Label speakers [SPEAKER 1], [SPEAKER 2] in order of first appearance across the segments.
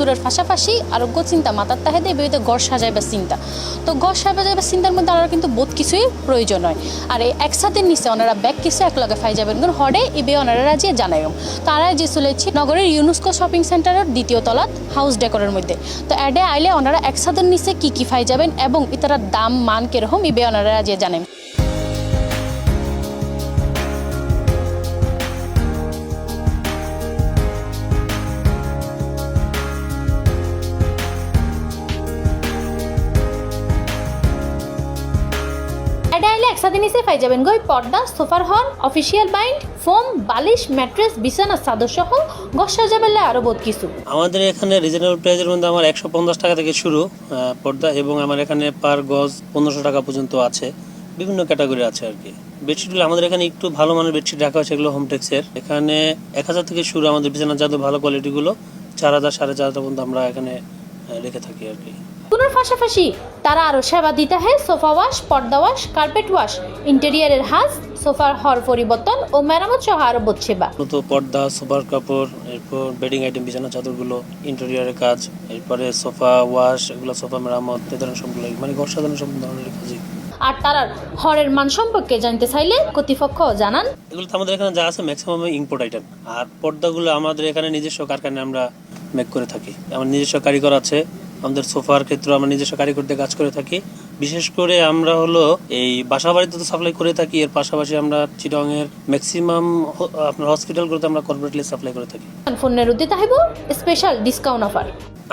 [SPEAKER 1] দূরের পাশাপাশি আরোগ্য চিন্তা, মাতার তাহে দিয়ে বিবিধ গড় সাজাইবার চিন্তা। তো গড় সাজাইবার চিন্তার মধ্যে ওনারা কিন্তু বোধ কিছুই প্রয়োজন হয়। আর এই একসাথে নিচে ওনারা ব্যাগ কিছু এক লগে ফাই যাবেন কিন্তু হরে ইবে ওনারা রাজি জানাই তারা যে চলেছি নগরের ইউনেস্কো শপিং সেন্টারের দ্বিতীয় তলাত হাউস ডেকোরের মধ্যে। তো অ্যাডে আইলে ওনারা একসাথে নিচে কি কি ফাই যাবেন এবং ইতারার দাম, মান কীরকম, ইবে ওনারা রাজি জানেন একসাথে নিচে পাই যাবেন গই পর্দা সোফার হল অফিসিয়াল বাইন্ড ফোম বালিশ ম্যাট্রেস বিছানা চাদর সহ গস সাজাবেলে আরও বহুত কিছু।
[SPEAKER 2] আমাদের এখানে রিজনেবল প্রাইজের মধ্যে আমার একশো পঞ্চাশ টাকা থেকে শুরু পর্দা এবং আমার এখানে পার গজ পনেরোশো টাকা পর্যন্ত আছে বিভিন্ন ক্যাটাগরি আছে আর কি। বেডশিটগুলো আমাদের এখানে একটু ভালো মানের বেডশিট রাখা হয় সেগুলো হোমটেক্সের এখানে এক হাজার থেকে শুরু আমাদের বিছানা জাদু ভালো কোয়ালিটিগুলো চার হাজার সাড়ে চার হাজার পর্যন্ত আমরা এখানে রেখে থাকি আর কি।
[SPEAKER 1] পুনর পাশাপাশি তারা আরও সেবা দিতে হয় সোফা ওয়াশ পর্দা ওয়াশ কার্পেট ওয়াশ ইন্টেরিয়ারের হাজ সোফার হর পরিবর্তন ও মেরামত সহ আরও বোধ সেবা।
[SPEAKER 2] মূলত পর্দা সোফার কাপড় এরপর বেডিং আইটেম বিছানা চাদরগুলো ইন্টেরিয়ারের কাজ এরপরে সোফা ওয়াশ এগুলো সোফা মেরামত এ ধরনের সবগুলো মানে ঘর সাজানো সব ধরনের কাজই।
[SPEAKER 1] আর তারার হরের মান সম্পর্কে জানতে চাইলে কর্তৃপক্ষ জানান।
[SPEAKER 2] এগুলো তো আমাদের এখানে যা আছে ম্যাক্সিমাম ইম্পোর্ট আইটেম আর পর্দাগুলো আমাদের এখানে নিজস্ব কারখানায় আমরা মেক করে থাকি। আমার নিজস্ব কারিগর আছে আমাদের সোফার ক্ষেত্রে আমরা নিজস্ব কারিগরদের কাজ করে থাকি। বিশেষ করে আমরা হলো এই বাসা বাড়িতে তো সাপ্লাই করে থাকি এর পাশাপাশি আমরা চিটংয়ের ম্যাক্সিমাম আপনার হসপিটালগুলোতে আমরা কর্পোরেটলি সাপ্লাই করে থাকি।
[SPEAKER 1] ফোনের উদ্দিতে স্পেশাল ডিসকাউন্ট অফার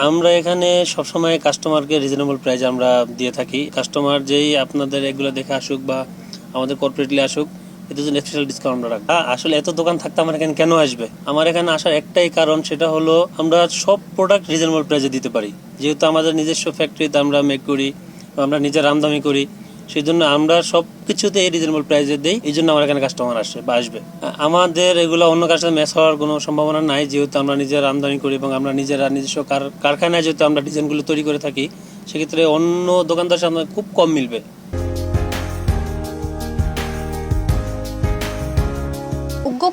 [SPEAKER 2] আমরা এখানে সবসময় কাস্টমারকে রিজনেবল প্রাইস আমরা দিয়ে থাকি। কাস্টমার যেই আপনাদের এগুলো দেখে আসুক বা আমাদের কর্পোরেটলি আসুক এদের জন্য স্পেশাল ডিসকাউন্ট আমরা রাখি হ্যাঁ, আসলে এত দোকান থাকতে আমার এখানে কেন আসবে? আমার এখানে আসার একটাই কারণ সেটা হলো আমরা সব প্রোডাক্ট রিজনেবল প্রাইসে দিতে পারি। যেহেতু আমাদের নিজস্ব ফ্যাক্টরিতে আমরা মেক করি আমরা নিজের আমদানি করি সেই জন্য আমরা সব কিছুতে রিজনেবল প্রাইসে দিই এই জন্য আমার এখানে কাস্টমার আসে বা আসবে। আমাদের এগুলো অন্য কার সাথে ম্যাচ হওয়ার কোনো সম্ভাবনা নাই, যেহেতু আমরা নিজের আমদানি করি এবং আমরা নিজেরা নিজস্ব কারখানায় যেহেতু আমরা ডিজাইনগুলো তৈরি করে থাকি, সেক্ষেত্রে অন্য দোকানদার সামনে খুব কম মিলবে।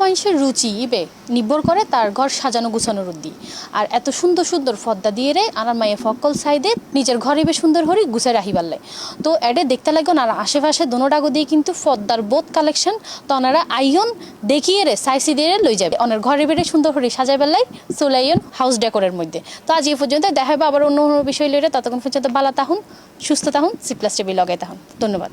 [SPEAKER 1] মানুষের রুচি ইবে নির্ভর করে তার ঘর সাজানো গুছানোর উদ্দি। আর এত সুন্দর সুন্দর ফদ্দা দিয়ে রে আর মায়ে ফকল সাইডে নিজের ঘরে বেশ সুন্দর হরি গুছাই রাখি পারলে তো এডে দেখতে লাগন আর আশেপাশে দোনোটাগো দিয়ে কিন্তু ফদ্দার বোধ কালেকশন তো ওনারা আইয়ন দেখিয়ে রে সাইসি দিয়ে লই যাবে। ওনার ঘরে বেড়ে সুন্দর হরি সাজাই পেলাই চলে আইয়ন হাউস ডেকোরের মধ্যে। তো আজ এই পর্যন্ত দেখা হবে আবার অন্য অন্য বিষয় লইলে ততক্ষণ পর্যন্ত বালা তাহুন, সুস্থ তাহুন সি প্লাস টেবিল লগাই তাহুন। ধন্যবাদ।